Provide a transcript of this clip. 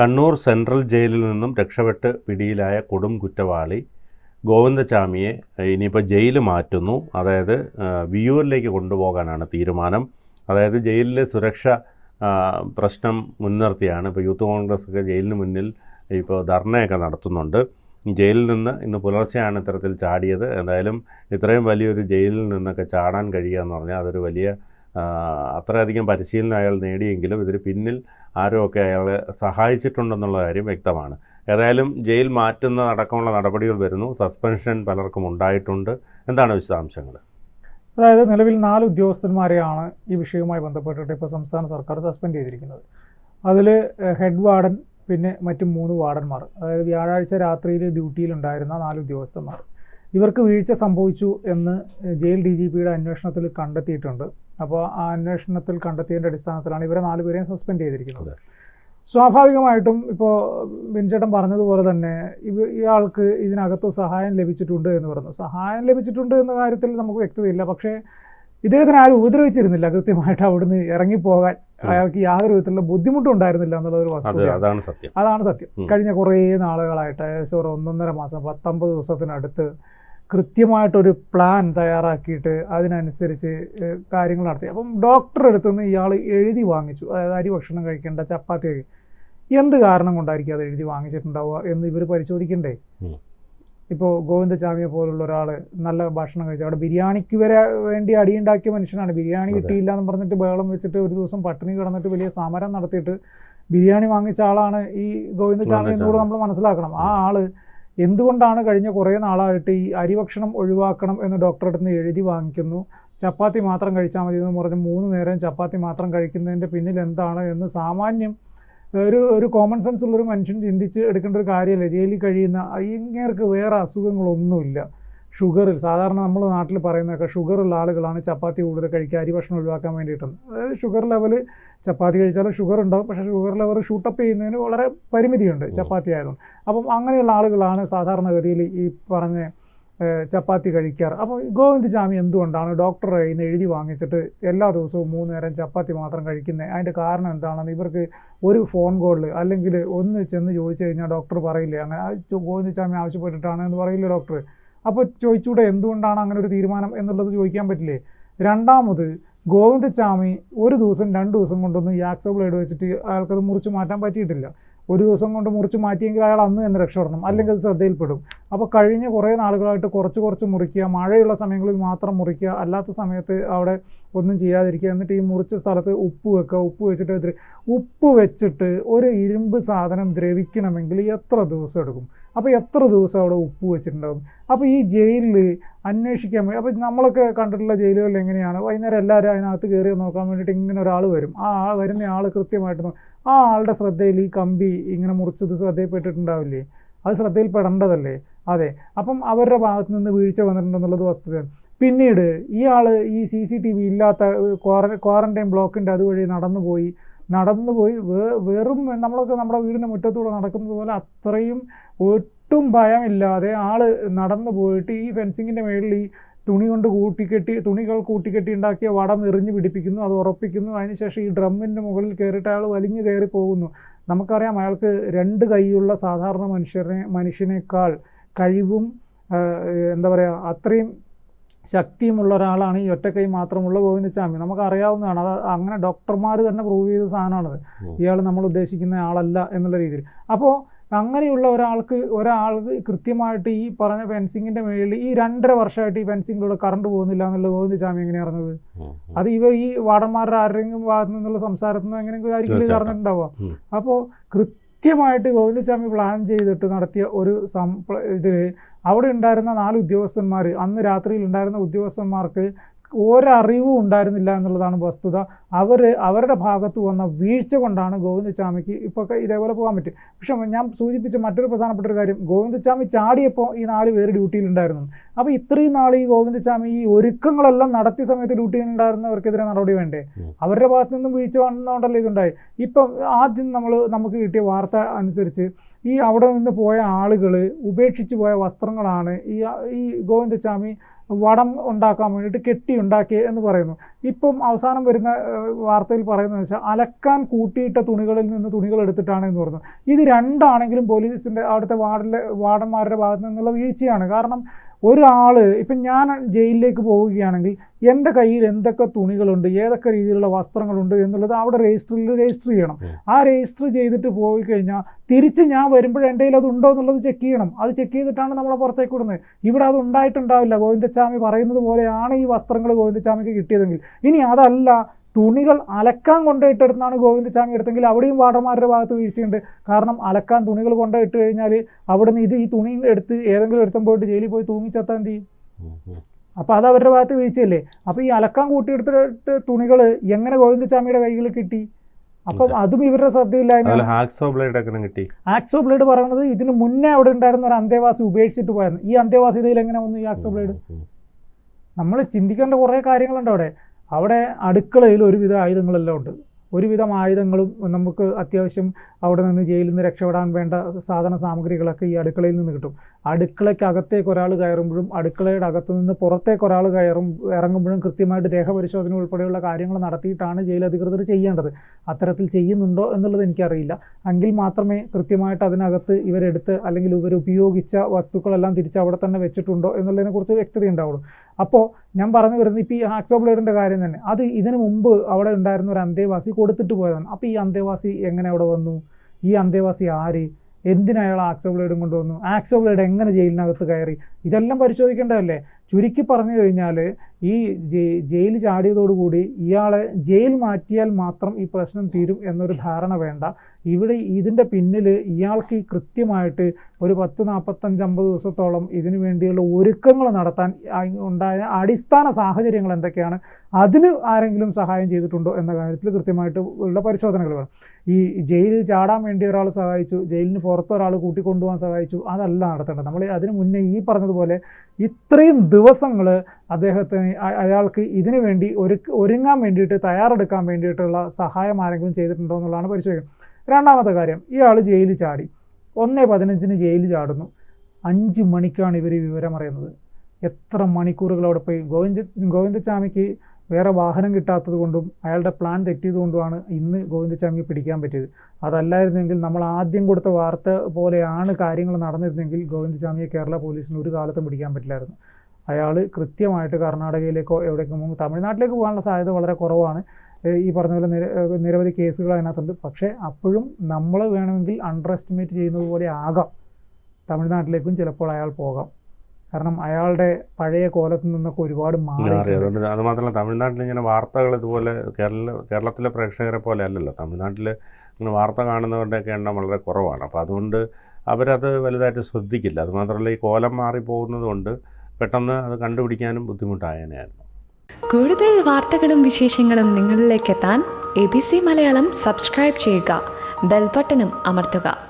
Kannur central ജയിലിൽ നിന്നും രക്ഷപ്പെട്ട് പിടിയിലായ കൊടും കുറ്റവാളി ഗോവിന്ദചാമിയെ ഇനിയിപ്പോൾ ജയിൽ മാറ്റുന്നു. അതായത് വിയൂരിലേക്ക് കൊണ്ടുപോകാനാണ് തീരുമാനം. അതായത് ജയിലിലെ സുരക്ഷ പ്രശ്നം മുൻനിർത്തിയാണ്. ഇപ്പോൾ യൂത്ത് കോൺഗ്രസ് ഒക്കെ ജയിലിന് മുന്നിൽ ഇപ്പോൾ ധർണയൊക്കെ നടത്തുന്നുണ്ട്. ജയിലിൽ നിന്ന് ഇന്ന് പുലർച്ചെയാണ് ഇത്തരത്തിൽ ചാടിയത്. എന്തായാലും ഇത്രയും വലിയൊരു ജയിലിൽ നിന്നൊക്കെ ചാടാൻ കഴിയുക എന്ന് പറഞ്ഞാൽ അതൊരു വലിയ അത്രയധികം പരിശീലനം അയാൾ നേടിയെങ്കിലും ഇതിന് പിന്നിൽ ആരുമൊക്കെ അയാളെ സഹായിച്ചിട്ടുണ്ടെന്നുള്ള കാര്യം വ്യക്തമാണ്. ഏതായാലും ജയിൽ മാറ്റുന്ന അടക്കമുള്ള നടപടികൾ വരുന്നു. സസ്പെൻഷൻ പലർക്കും ഉണ്ടായിട്ടുണ്ട്. എന്താണ് വിശദാംശങ്ങൾ? അതായത് നിലവിൽ നാല് ഉദ്യോഗസ്ഥന്മാരെയാണ് ഈ വിഷയവുമായി ബന്ധപ്പെട്ടിട്ട് ഇപ്പോൾ സംസ്ഥാന സർക്കാർ സസ്പെൻഡ് ചെയ്തിരിക്കുന്നത്. അതിൽ ഹെഡ് വാർഡൻ പിന്നെ മറ്റ് മൂന്ന് വാർഡന്മാർ അതായത് വ്യാഴാഴ്ച രാത്രിയിൽ ഡ്യൂട്ടിയിലുണ്ടായിരുന്ന നാല് ഉദ്യോഗസ്ഥന്മാർ. ഇവർക്ക് വീഴ്ച സംഭവിച്ചു എന്ന് ജയിൽ ഡി ജി പിയുടെ അന്വേഷണത്തിൽ കണ്ടെത്തിയിട്ടുണ്ട്. അപ്പോൾ ആ അന്വേഷണത്തിൽ കണ്ടെത്തിയതിന്റെ അടിസ്ഥാനത്തിലാണ് ഇവരെ നാലുപേരെയും സസ്പെൻഡ് ചെയ്തിരിക്കുന്നത്. സ്വാഭാവികമായിട്ടും ഇപ്പോൾ ബിൻചേട്ടൻ പറഞ്ഞതുപോലെ തന്നെ ഇവ ഇയാൾക്ക് ഇതിനകത്ത് സഹായം ലഭിച്ചിട്ടുണ്ട് എന്ന് പറഞ്ഞു. സഹായം ലഭിച്ചിട്ടുണ്ട് എന്ന കാര്യത്തിൽ നമുക്ക് വ്യക്തതയില്ല. പക്ഷേ ഇദ്ദേഹത്തിന് ആരും ഉപദ്രവിച്ചിരുന്നില്ല കൃത്യമായിട്ട് അവിടുന്ന് ഇറങ്ങിപ്പോകാൻ. അയാൾക്ക് യാതൊരു വിധത്തിലുള്ള ബുദ്ധിമുട്ടും ഉണ്ടായിരുന്നില്ല എന്നുള്ള ഒരു വസ്തു വസ്തുതയാണ്. അതാണ് സത്യം. അതാണ് സത്യം. കഴിഞ്ഞ കുറേ നാളുകളായിട്ട് ഏകദേശം ഒരു ഒന്നൊന്നര മാസം പത്തൊമ്പത് ദിവസത്തിനടുത്ത് കൃത്യമായിട്ടൊരു പ്ലാൻ തയ്യാറാക്കിയിട്ട് അതിനനുസരിച്ച് കാര്യങ്ങൾ നടത്തി. അപ്പം ഡോക്ടറെ അടുത്ത് നിന്ന് ഇയാൾ എഴുതി വാങ്ങിച്ചു. അതായത് അരി ഭക്ഷണം കഴിക്കേണ്ട ചപ്പാത്തി കഴിക്കും എന്ത് കാരണം കൊണ്ടായിരിക്കും അത് എഴുതി വാങ്ങിച്ചിട്ടുണ്ടാവുക എന്ന് ഇവർ പരിശോധിക്കണ്ടേ. ഇപ്പോൾ ഗോവിന്ദചാമിയെ പോലുള്ള ഒരാൾ നല്ല ഭക്ഷണം കഴിച്ചു അവിടെ ബിരിയാണിക്ക് വരെ വേണ്ടി അടിയുണ്ടാക്കിയ മനുഷ്യനാണ്. ബിരിയാണി കിട്ടിയില്ല എന്ന് പറഞ്ഞിട്ട് ബഹളം വെച്ചിട്ട് ഒരു ദിവസം പട്ടിണി കിടന്നിട്ട് വലിയ സമരം നടത്തിയിട്ട് ബിരിയാണി വാങ്ങിച്ച ആളാണ് ഈ ഗോവിന്ദചാമി എന്നുകൂടെ നമ്മൾ മനസ്സിലാക്കണം. ആ ആൾ എന്തുകൊണ്ടാണ് കഴിഞ്ഞ കുറേ നാളായിട്ട് ഈ അരിഭക്ഷണം ഒഴിവാക്കണം എന്ന് ഡോക്ടറെടുത്ത് നിന്ന് എഴുതി വാങ്ങിക്കുന്നു. ചപ്പാത്തി മാത്രം കഴിച്ചാൽ മതി എന്ന് പറഞ്ഞ് മൂന്ന് നേരം ചപ്പാത്തി മാത്രം കഴിക്കുന്നതിന്റെ പിന്നിൽ എന്താണ് എന്ന് സാമാന്യം ഒരു ഒരു കോമൺ സെൻസ് ഉള്ളൊരു മനുഷ്യൻ ചിന്തിച്ച് എടുക്കേണ്ട ഒരു കാര്യമല്ല? ജയിലിൽ കഴിയുന്ന ഇങ്ങേർക്ക് വേറെ അസുഖങ്ങളൊന്നുമില്ല. ഷുഗറിൽ സാധാരണ നമ്മൾ നാട്ടിൽ പറയുന്നതൊക്കെ ഷുഗറുള്ള ആളുകളാണ് ചപ്പാത്തി കൂടുതൽ കഴിക്കുക അരി ഭക്ഷണം ഒഴിവാക്കാൻ വേണ്ടിയിട്ടാണ് അതായത് ഷുഗർ ലെവൽ ചപ്പാത്തി കഴിച്ചാലും ഷുഗർ ഉണ്ടാവും പക്ഷേ ഷുഗർ ലെവൽ ഷൂട്ടപ്പ് ചെയ്യുന്നതിന് വളരെ പരിമിതിയുണ്ട് ചപ്പാത്തി ആയതുകൊണ്ട്. അപ്പം അങ്ങനെയുള്ള ആളുകളാണ് സാധാരണഗതിയിൽ ഈ പറഞ്ഞ ചപ്പാത്തി കഴിക്കാറ്. അപ്പോൾ ഗോവിന്ദ് ജാമി എന്തുകൊണ്ടാണ് ഡോക്ടർ ഇന്ന് എഴുതി വാങ്ങിച്ചിട്ട് എല്ലാ ദിവസവും മൂന്ന് നേരം ചപ്പാത്തി മാത്രം കഴിക്കുന്നത് അതിന്റെ കാരണം എന്താണെന്ന് ഇവർക്ക് ഒരു ഫോൺ കോളിൽ അല്ലെങ്കിൽ ഒന്ന് ചെന്ന് ചോദിച്ചു കഴിഞ്ഞാൽ ഡോക്ടർ പറയില്ലേ? അങ്ങനെ ഗോവിന്ദ് ജാമി ആവശ്യപ്പെട്ടിട്ടാണ് എന്ന് പറയില്ല ഡോക്ടർ? അപ്പോൾ ചോദിച്ചൂടെ എന്തുകൊണ്ടാണ് അങ്ങനെ ഒരു തീരുമാനം എന്നുള്ളത് ചോദിക്കാൻ പറ്റില്ലേ? രണ്ടാമത് ഗോവിന്ദചാമി ഒരു ദിവസം രണ്ട് ദിവസം കൊണ്ടൊന്നും യാക്സോ ബ്ലേഡ് വെച്ചിട്ട് അയാൾക്കത് മുറിച്ച് മാറ്റാൻ പറ്റിയിട്ടില്ല. ഒരു ദിവസം കൊണ്ട് മുറിച്ച് മാറ്റിയെങ്കിൽ അയാൾ അന്ന് തന്നെ രക്ഷപ്പെടണം. അല്ലെങ്കിൽ അത് ശ്രദ്ധയിൽപ്പെടും. അപ്പോൾ കഴിഞ്ഞ കുറേ നാളുകളായിട്ട് കുറച്ച് കുറച്ച് മുറിക്കുക മഴയുള്ള സമയങ്ങളിൽ മാത്രം മുറിക്കുക അല്ലാത്ത സമയത്ത് അവിടെ ഒന്നും ചെയ്യാതിരിക്കുക. എന്നിട്ട് ഈ മുറിച്ച സ്ഥലത്ത് ഉപ്പ് വെക്കുക. ഉപ്പ് വെച്ചിട്ട് ഉപ്പ് വെച്ചിട്ട് ഒരു ഇരുമ്പ് സാധനം ദ്രവിക്കണമെങ്കിൽ എത്ര ദിവസം എടുക്കും? അപ്പോൾ എത്ര ദിവസം അവിടെ ഉപ്പ് വെച്ചിട്ടുണ്ടാകും അപ്പോൾ ഈ ജയിലിൽ അന്വേഷിക്കാൻ വേണ്ടി അപ്പോൾ നമ്മളൊക്കെ കണ്ടിട്ടുള്ള ജയിലുകളിൽ എങ്ങനെയാണ്? വൈകുന്നേരം എല്ലാവരും അതിനകത്ത് കയറി നോക്കാൻ വേണ്ടിയിട്ട് ഇങ്ങനെ ഒരാൾ വരും. ആ ആൾ വരുന്ന ആൾ കൃത്യമായിട്ട് ആ ആളുടെ ശ്രദ്ധയിൽ ഈ കമ്പി ഇങ്ങനെ മുറിച്ചത് ശ്രദ്ധയിൽപ്പെട്ടിട്ടുണ്ടാവില്ലേ? അത് ശ്രദ്ധയിൽപ്പെടേണ്ടതല്ലേ? അതെ. അപ്പം അവരുടെ ഭാഗത്ത് നിന്ന് വീഴ്ച വന്നിട്ടുണ്ടെന്നുള്ളത് വസ്തുതയാണ്. പിന്നീട് ആൾ ഈ സി സി ടി വി ഇല്ലാത്ത ക്വാറന്റൈൻ ബ്ലോക്കിന്റെ അതുവഴി നടന്നു പോയി നടന്നു പോയി വെറും നമ്മളൊക്കെ നമ്മുടെ വീടിന്റെ മുറ്റത്തൂടെ നടക്കുന്നത് പോലെ അത്രയും ഒട്ടും ഭയമില്ലാതെ ആൾ നടന്നു പോയിട്ട് ഈ ഫെൻസിങ്ങിന്റെ മേളിൽ ഈ തുണി കൊണ്ട് കൂട്ടിക്കെട്ടി തുണികൾ കൂട്ടിക്കെട്ടി ഉണ്ടാക്കിയ വടം എറിഞ്ഞ് പിടിപ്പിക്കുന്നു അത് ഉറപ്പിക്കുന്നു. അതിനുശേഷം ഈ ഡ്രമ്മിന്റെ മുകളിൽ കയറിയിട്ട് അയാൾ വലിഞ്ഞു കയറി പോകുന്നു. നമുക്കറിയാം അയാൾക്ക് രണ്ട് കൈയുള്ള സാധാരണ മനുഷ്യനെ മനുഷ്യനേക്കാൾ കഴിവും എന്താ പറയുക അത്രയും ശക്തിയുമുള്ള ഒരാളാണ് ഈ ഒറ്റക്കൈ മാത്രമുള്ള ഗോവിന്ദസ്വാമി നമുക്ക് അറിയാവുന്നതാണ് അത് അങ്ങനെ ഡോക്ടർമാർ തന്നെ പ്രൂവ് ചെയ്ത സാധനമാണത്. ഇയാൾ നമ്മൾ ഉദ്ദേശിക്കുന്ന ആളല്ല എന്നുള്ള രീതിയിൽ. അപ്പോൾ അങ്ങനെയുള്ള ഒരാൾക്ക് ഒരാൾക്ക് കൃത്യമായിട്ട് ഈ പറഞ്ഞ ഫെൻസിങ്ങിന്റെ മേളിൽ ഈ രണ്ടര വർഷമായിട്ട് ഈ ഫെൻസിങ്ങിലൂടെ കറണ്ട് പോകുന്നില്ല എന്നുള്ള ഗോവിന്ദസ്വാമി എങ്ങനെയാണ് അറിഞ്ഞത്. അത് ഇവർ ഈ വാർഡന്മാരുടെ ആരുടെയെങ്കിലും ഭാഗത്തു നിന്നുള്ള സംസാരത്തിൽ നിന്ന് എങ്ങനെയെങ്കിലും ആയിരിക്കും ഇത്. അറിഞ്ഞിട്ടുണ്ടാവുക അപ്പോൾ അപ്പോൾ കൃത്യമായിട്ട് ഗോവിന്ദസ്വാമി പ്ലാൻ ചെയ്തിട്ട് നടത്തിയ ഒരു സം ഇതിൽ അവിടെ ഉണ്ടായിരുന്ന നാല് ഉദ്യോഗസ്ഥന്മാർ അന്ന് രാത്രിയിൽ ഉണ്ടായിരുന്ന ഉദ്യോഗസ്ഥന്മാർക്ക് ഒരറിവും ഉണ്ടായിരുന്നില്ല എന്നുള്ളതാണ് വസ്തുത. അവർ അവരുടെ ഭാഗത്ത് വന്ന വീഴ്ച കൊണ്ടാണ് ഗോവിന്ദസ്വാമിക്ക് ഇപ്പോൾ ഇതേപോലെ പോകാൻ പറ്റും. പക്ഷേ ഞാൻ സൂചിപ്പിച്ച മറ്റൊരു പ്രധാനപ്പെട്ട ഒരു കാര്യം. ഗോവിന്ദസ്വാമി ചാടിയപ്പോൾ ഈ നാല് പേര് ഡ്യൂട്ടിയിലുണ്ടായിരുന്നു അപ്പോൾ ഇത്രയും നാൾ ഈ ഗോവിന്ദസ്വാമി ഈ ഒരുക്കങ്ങളെല്ലാം നടത്തിയ സമയത്ത് ഡ്യൂട്ടിയിലുണ്ടായിരുന്നവർക്കെതിരെ നടപടി വേണ്ടേ? അവരുടെ ഭാഗത്തു നിന്നും വീഴ്ച വന്നതുകൊണ്ടല്ലേ ഇതുണ്ടായി? ഇപ്പം ആദ്യം നമ്മൾ നമുക്ക് കിട്ടിയ വാർത്ത അനുസരിച്ച് ഈ അവിടെ നിന്ന് പോയ ആളുകൾ ഉപേക്ഷിച്ച് പോയ വസ്ത്രങ്ങളാണ് ഈ ഈ ഗോവിന്ദസ്വാമി വടം ഉണ്ടാക്കാൻ വേണ്ടിയിട്ട് കെട്ടി ഉണ്ടാക്കി എന്ന് പറയുന്നു. ഇപ്പം അവസാനം വരുന്ന വാർത്തയിൽ പറയുന്നത് വെച്ചാൽ അലക്കാൻ കൂട്ടിയിട്ട തുണികളിൽ നിന്ന് തുണികൾ എടുത്തിട്ടാണ് എന്ന് പറയുന്നത് ഇത് രണ്ടാണെങ്കിലും പോലീസിന്റെ അവിടുത്തെ വാർഡിലെ വാർഡന്മാരുടെ ഭാഗത്ത് നിന്നുള്ള വീഴ്ചയാണ്. കാരണം ഒരാൾ ഇപ്പം ഞാൻ ജയിലിലേക്ക് പോവുകയാണെങ്കിൽ എന്റെ കയ്യിൽ എന്തൊക്കെ തുണികളുണ്ട് ഏതൊക്കെ രീതിയിലുള്ള വസ്ത്രങ്ങളുണ്ട് എന്നുള്ളത് അവിടെ രജിസ്റ്ററിൽ രജിസ്റ്റർ ചെയ്യണം. ആ രജിസ്റ്റർ ചെയ്തിട്ട് പോയി കഴിഞ്ഞാൽ തിരിച്ച് ഞാൻ വരുമ്പോൾ എന്റെ കയ്യിൽ അത് ഉണ്ടോ എന്നുള്ളത് ചെക്ക് ചെയ്യണം. അത് ചെക്ക് ചെയ്തിട്ടാണ് നമ്മളെ പുറത്തേക്ക് വിടുന്നത്. ഇവിടെ അത് ഉണ്ടായിട്ടുണ്ടാവില്ല. ഗോവിന്ദച്ചാമി പറയുന്നത് പോലെയാണ് ഈ വസ്ത്രങ്ങൾ ഗോവിന്ദച്ചാമിക്ക് കിട്ടിയതെങ്കിൽ. ഇനി അതല്ല തുണികൾ അലക്കാൻ കൊണ്ടുപോയിട്ടെടുത്താണ് ഗോവിന്ദച്ചാമി എടുത്തെങ്കിൽ അവിടെയും വാട്ടർമാരുടെ ഭാഗത്ത് വീഴ്ചയുണ്ട്. കാരണം അലക്കാൻ തുണികൾ കൊണ്ടുപോയിട്ട് കഴിഞ്ഞാൽ അവിടെ നിന്ന് ഇത് ഈ തുണി എടുത്ത് ഏതെങ്കിലും ഒരുത്തം പോയിട്ട് ജയിലിൽ പോയി തൂങ്ങിച്ചെത്താൻ എന്ത് ചെയ്യും. അപ്പോൾ അത് അവരുടെ ഭാഗത്ത് വീഴ്ചയല്ലേ? അപ്പോൾ ഈ അലക്കാൻ കൂട്ടിയെടുത്തിട്ട് തുണികൾ എങ്ങനെ ഗോവിന്ദച്ചാമിയുടെ കൈകളിൽ കിട്ടി? അപ്പം അതും ഇവരുടെ ശ്രദ്ധയില്ലായ്മ ഹാക്സോ ബ്ലേഡ് കിട്ടി? ആക്സോ ബ്ലേഡ് പറയുന്നത് ഇതിന് മുന്നേ അവിടെ ഉണ്ടായിരുന്ന ഒരു അന്തേവാസി ഉപേക്ഷിച്ചിട്ട് പോയായിരുന്നു. ഈ അന്തേവാസിയുടെ ഇതിൽ എങ്ങനെ വന്നു ഈ ആക്സോ ബ്ലേഡ് നമ്മൾ ചിന്തിക്കേണ്ട കുറേ കാര്യങ്ങളുണ്ട് അവിടെ. അവിടെ അടുക്കളയിൽ ഒരുവിധ ആയുധങ്ങളെല്ലാം ഉണ്ട്. ഒരുവിധം ആയുധങ്ങളും നമുക്ക് അത്യാവശ്യം അവിടെ നിന്ന് ജയിലിൽ നിന്ന് രക്ഷപ്പെടാൻ വേണ്ട സാധന സാമഗ്രികളൊക്കെ ഈ അടുക്കളയിൽ നിന്ന് കിട്ടും. അടുക്കളയ്ക്ക് അകത്തേക്ക് ഒരാൾ കയറുമ്പോഴും അടുക്കളയുടെ അകത്തു നിന്ന് പുറത്തേക്ക് ഒരാൾ കയറും ഇറങ്ങുമ്പോഴും കൃത്യമായിട്ട് ദേഹപരിശോധന ഉൾപ്പെടെയുള്ള കാര്യങ്ങൾ നടത്തിയിട്ടാണ് ജയിൽ അധികൃതർ ചെയ്യേണ്ടത്. അത്തരത്തിൽ ചെയ്യുന്നുണ്ടോ എന്നുള്ളത് എനിക്കറിയില്ല. എങ്കിൽ മാത്രമേ കൃത്യമായിട്ട് അതിനകത്ത് ഇവരെടുത്ത് അല്ലെങ്കിൽ ഇവർ ഉപയോഗിച്ച വസ്തുക്കളെല്ലാം തിരിച്ച് അവിടെ തന്നെ വെച്ചിട്ടുണ്ടോ എന്നുള്ളതിനെക്കുറിച്ച് വ്യക്തത ഉണ്ടാവുള്ളൂ. അപ്പോൾ ഞാൻ പറഞ്ഞു വരുന്നത് ഇപ്പോൾ ഈ ആക്സോ ബ്ലേഡിന്റെ കാര്യം തന്നെ. അത് ഇതിനു മുമ്പ് അവിടെ ഉണ്ടായിരുന്ന ഒരു അന്തേവാസി കൊടുത്തിട്ട് പോയതാണ്. അപ്പോൾ ഈ അന്തേവാസി എങ്ങനെ അവിടെ വന്നു? ഈ അന്തേവാസി ആര്? എന്തിനാ അയാൾ ബ്ലേഡും കൊണ്ടുവന്നു? ആക്സോ ബ്ലേഡ് എങ്ങനെ ജയിലിനകത്ത് കയറി? ഇതെല്ലാം പരിശോധിക്കേണ്ടതല്ലേ? ചുരുക്കി പറഞ്ഞു കഴിഞ്ഞാൽ ഈ ജയി- ജയിൽ ചാടിയതോടുകൂടി ഇയാളെ ജയിൽ മാറ്റിയാൽ മാത്രം ഈ പ്രശ്നം തീരും എന്നൊരു ധാരണ വേണ്ട. ഇവിടെ ഇതിന്റെ പിന്നിൽ ഇയാൾക്ക് ഈ കൃത്യമായിട്ട് ഒരു പത്ത് നാൽപ്പത്തഞ്ച് അമ്പത് ദിവസത്തോളം ഇതിനു വേണ്ടിയുള്ള ഒരുക്കങ്ങൾ നടത്താൻ ഉണ്ടായ അടിസ്ഥാന സാഹചര്യങ്ങൾ എന്തൊക്കെയാണ്? അതിന് ആരെങ്കിലും സഹായം ചെയ്തിട്ടുണ്ടോ എന്ന കാര്യത്തിൽ കൃത്യമായിട്ട് ഉള്ള പരിശോധനകൾ വേണം. ഈ ജയിലിൽ ചാടാൻ വേണ്ടി ഒരാൾ സഹായിച്ചു ജയിലിന് പുറത്ത് ഒരാൾ കൂട്ടിക്കൊണ്ടുപോകാൻ സഹായിച്ചു അതല്ല നടത്തേണ്ടത്. നമ്മൾ അതിന് മുന്നേ ഈ പറഞ്ഞതുപോലെ ഇത്രയും ദിവസങ്ങൾ അദ്ദേഹത്തിന് അയാൾക്ക് ഇതിനു വേണ്ടി ഒരു ഒരുങ്ങാൻ വേണ്ടിയിട്ട് തയ്യാറെടുക്കാൻ വേണ്ടിയിട്ടുള്ള സഹായം ആരെങ്കിലും ചെയ്തിട്ടുണ്ടോ എന്നുള്ളതാണ് പരിശോധിക്കുന്നത് രണ്ടാമത്തെ കാര്യം ഇയാൾ ജയിലിൽ ചാടി. ഒന്നേ പതിനഞ്ചിന് ജയിലിൽ ചാടുന്നു. അഞ്ച് മണിക്കാണ് ഇവർ വിവരം അറിയുന്നത്. എത്ര മണിക്കൂറുകൾ അവിടെ പോയി? ഗോവിന്ദ ഗോവിന്ദച്ചാമിക്ക് വേറെ വാഹനം കിട്ടാത്തത് കൊണ്ടും അയാളുടെ പ്ലാൻ തെറ്റിയത് കൊണ്ടുമാണ് ഇന്ന് ഗോവിന്ദച്ചാമിയെ പിടിക്കാൻ പറ്റിയത്. അതല്ലായിരുന്നെങ്കിൽ നമ്മൾ ആദ്യം കൊടുത്ത വാർത്ത പോലെയാണ് കാര്യങ്ങൾ നടന്നിരുന്നെങ്കിൽ ഗോവിന്ദച്ചാമിയെ കേരള പോലീസിന് ഒരു കാലത്തും പിടിക്കാൻ പറ്റില്ലായിരുന്നു. അയാൾ കൃത്യമായിട്ട് കർണാടകയിലേക്കോ എവിടേക്കോ പോകും തമിഴ്നാട്ടിലേക്ക് പോകാനുള്ള സാധ്യത വളരെ കുറവാണ്. ഈ പറഞ്ഞ പോലെ നിരവധി കേസുകൾ അതിനകത്തുണ്ട്. പക്ഷേ അപ്പോഴും നമ്മൾ വേണമെങ്കിൽ അണ്ടർ എസ്റ്റിമേറ്റ് ചെയ്യുന്നത് പോലെ ആകാം. തമിഴ്നാട്ടിലേക്കും ചിലപ്പോൾ അയാൾ പോകാം. കാരണം അയാളുടെ പഴയ കോലത്തിൽ നിന്നൊക്കെ ഒരുപാട് മാറി അത് മാത്രമല്ല തമിഴ്നാട്ടിൽ ഇങ്ങനെ വാർത്തകൾ ഇതുപോലെ കേരള കേരളത്തിലെ പ്രേക്ഷകരെ പോലെ അല്ലല്ലോ. തമിഴ്നാട്ടിൽ ഇങ്ങനെ വാർത്ത കാണുന്നവരുടെയൊക്കെ എണ്ണം വളരെ കുറവാണ്. അപ്പോൾ അതുകൊണ്ട് അവരത് വലുതായിട്ട് ശ്രദ്ധിക്കില്ല. അതുമാത്രമല്ല ഈ കോലം മാറിപ്പോകുന്നതുകൊണ്ട് പോകുന്നത് കൊണ്ട് പെട്ടെന്ന് അത് കണ്ടുപിടിക്കാനും ബുദ്ധിമുട്ടായനെയായിരുന്നു കൂടുതൽ വാർത്തകളും വിശേഷങ്ങളും നിങ്ങളിലേക്ക് എത്താൻ A B C Malayalam subscribe ചെയ്യുക. ബെൽബട്ടനും അമർത്തുക.